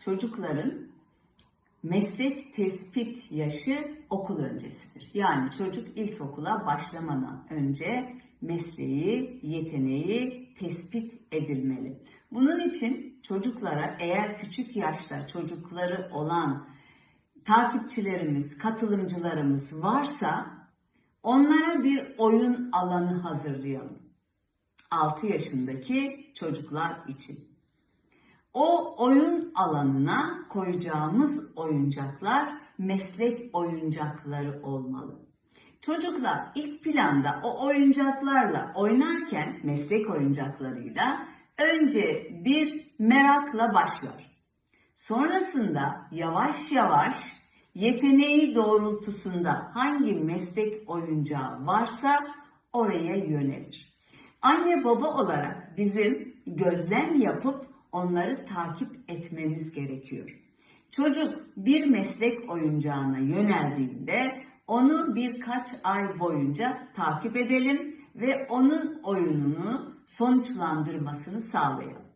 çocukların meslek tespit yaşı okul öncesidir. Yani çocuk ilkokula başlamadan önce mesleği, yeteneği tespit edilmeli. Bunun için çocuklara eğer küçük yaşta çocukları olan takipçilerimiz, katılımcılarımız varsa onlara bir oyun alanı hazırlayalım. 6 yaşındaki çocuklar için. O oyun alanına koyacağımız oyuncaklar meslek oyuncakları olmalı. Çocuklar ilk planda o oyuncaklarla oynarken meslek oyuncaklarıyla önce bir merakla başlar. Sonrasında yavaş yavaş yeteneği doğrultusunda hangi meslek oyuncağı varsa oraya yönelir. Anne baba olarak bizim gözlem yapıp onları takip etmemiz gerekiyor. Çocuk bir meslek oyuncağına yöneldiğinde onu birkaç ay boyunca takip edelim ve onun oyununu sonuçlandırmasını sağlayalım.